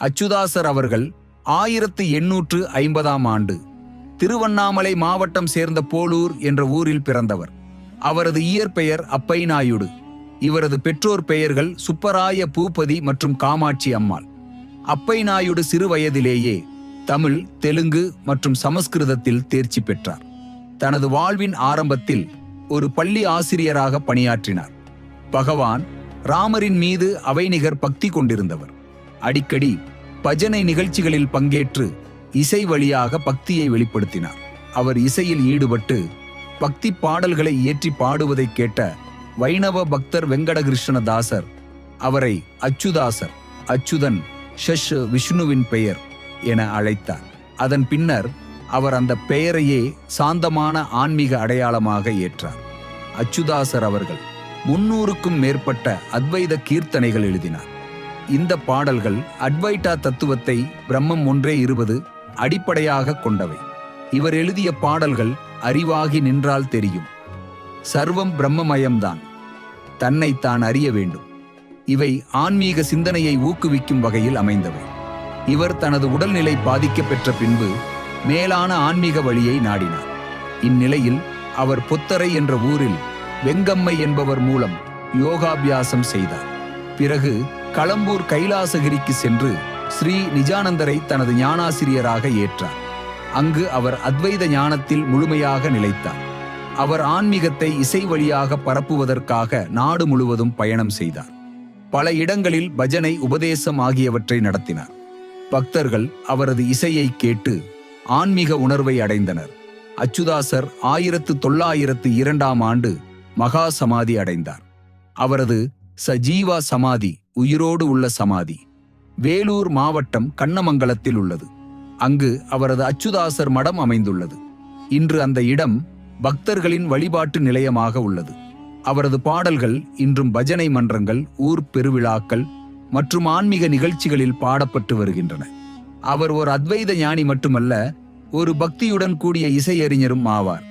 அச்சுதாசர் அவர்கள் ஆயிரத்து எண்ணூற்று ஐம்பதாம் ஆண்டு திருவண்ணாமலை மாவட்டம் சேர்ந்த போலூர் என்ற ஊரில் பிறந்தவர். அவரது இயற்பெயர் அப்பைநாயுடு. இவரது பெற்றோர் பெயர்கள் சுப்பராய பூபதி மற்றும் காமாட்சி அம்மாள். அப்பைநாயுடு சிறுவயதிலேயே சிறு வயதிலேயே தமிழ் தெலுங்கு மற்றும் சமஸ்கிருதத்தில் தேர்ச்சி பெற்றார். தனது வாழ்வின் ஆரம்பத்தில் ஒரு பள்ளி ஆசிரியராக பணியாற்றினார். பகவான் ராமரின் மீது அவைநிகர் பக்தி கொண்டிருந்தவர். அடிக்கடி பஜனை நிகழ்ச்சிகளில் பங்கேற்று இசை வழியாக பக்தியை வெளிப்படுத்தினார். அவர் இசையில் ஈடுபட்டு பக்தி பாடல்களை இயற்றி பாடுவதைக் கேட்ட வைணவ பக்தர் வெங்கடகிருஷ்ணதாசர் அவரை அச்சுதாசர் அச்சுதன் ஷஷ் விஷ்ணுவின் பெயர் என அழைத்தார். அதன் பின்னர் அவர் அந்த பெயரையே சாந்தமான ஆன்மீக அடையாளமாக ஏற்றார். அச்சுதாசர் அவர்கள் முன்னூறுக்கும் மேற்பட்ட அத்வைத கீர்த்தனைகள் எழுதினார். இந்த பாடல்கள் அட்வைட்டா தத்துவத்தை பிரம்மம் ஒன்றே இருவது அடிப்படையாக கொண்டவை. இவர் எழுதிய பாடல்கள் அறிவாகி நின்றால் தெரியும். சர்வம் பிரம்மமயம்தான். தன்னை தான் அறிய வேண்டும். இவை ஆன்மீக சிந்தனையை ஊக்குவிக்கும் வகையில் அமைந்தவை. இவர் தனது உடல்நிலை பாதிக்கப்பெற்ற பின்பு மேலான ஆன்மீக வழியை நாடினார். இந்நிலையில் அவர் புத்தரை என்ற ஊரில் வெங்கம்மை என்பவர் மூலம் யோகாபியாசம் செய்தார். பிறகு களம்பூர் கைலாசகிரிக்கு சென்று ஸ்ரீ நிஜானந்தரை தனது ஞானாசிரியராக ஏற்றார். அங்கு அவர் அத்வைத ஞானத்தில் முழுமையாக நிலைத்தார். அவர் ஆன்மீகத்தை இசை வழியாக பரப்புவதற்காக நாடு முழுவதும் பயணம் செய்தார். பல இடங்களில் பஜனை உபதேசம் ஆகியவற்றை நடத்தினார். பக்தர்கள் அவரது இசையை கேட்டு ஆன்மீக உணர்வை அடைந்தனர். அச்சுதாசர் ஆயிரத்து தொள்ளாயிரத்து இரண்டாம் ஆண்டு மகா சமாதி அடைந்தார். அவரது சஜீவா சமாதி உயிரோடு உள்ள சமாதி. வேலூர் மாவட்டம் கண்ணமங்கலத்தில் உள்ளது. அங்கு அவரது அச்சுதாசர் மடம் அமைந்துள்ளது. இன்று அந்த இடம் பக்தர்களின் வழிபாட்டு நிலையமாக உள்ளது. அவரது பாடல்கள் இன்றும் பஜனை மன்றங்கள் ஊர் பெருவிழாக்கள் மற்றும் ஆன்மீக நிகழ்ச்சிகளில் பாடப்பட்டு வருகின்றன. அவர் ஒரு அத்வைத ஞானி மட்டுமல்ல ஒரு பக்தியுடன் கூடிய இசையறிஞரும் ஆவார்.